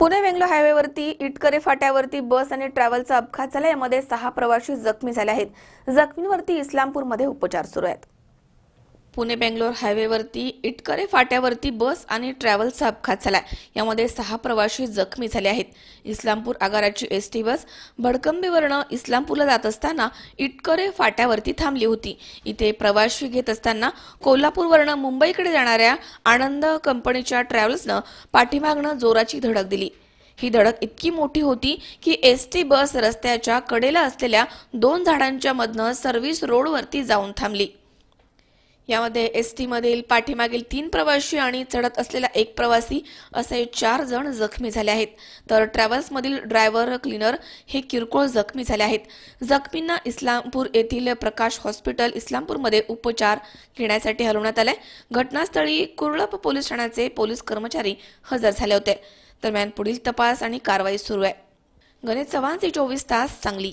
पुणे वेंगलो हायवेवरती इटकरे फाट्यावरती बस आणि ट्रॅव्हलचा अपघात झाला. यामध्ये सहा प्रवासी जखमी झाले आहेत. जखमींवरती इस्लामपूरमध्ये उपचार सुरू आहेत. पुणे बेंगलोर हायवेवरती इटकरे फाट्यावरती बस आणि ट्रॅव्हल्सचा अपघात झाला यामध्ये सहा प्रवाशी जखमी झाले आहेत. इस्लामपूर आगाराची एस टी बस भडकंबीवरनं इस्लामपूरला जात असताना इटकरे फाट्यावरती थांबली होती. इथे प्रवाशी घेत असताना कोल्हापूरवरनं मुंबईकडे जाणाऱ्या आनंद कंपनीच्या ट्रॅव्हल्सनं पाठीमागनं जोराची धडक दिली. ही धडक इतकी मोठी होती की एस टी बस रस्त्याच्या कडेला असलेल्या दोन झाडांच्या मधनं सर्व्हिस रोडवरती जाऊन थांबली. यामध्ये एस टीमधील पाठीमागील तीन प्रवासी आणि चढत असलेला एक प्रवासी असे चार जण जखमी झाले आहेत. तर ट्रॅव्हल्समधील ड्रायव्हर क्लीनर हे किरकोळ जखमी झाले आहेत. जखमींना इस्लामपूर येथील प्रकाश हॉस्पिटल इस्लामपूरमध्ये उपचार घेण्यासाठी हलवण्यात आले. घटनास्थळी कुर्लप पोलीस ठाण्याचे पोलीस कर्मचारी हजर झाले होते. दरम्यान पुढील तपास आणि कारवाई सुरू आहे. गणेश चव्हाणचे चोवीस तास सांगली.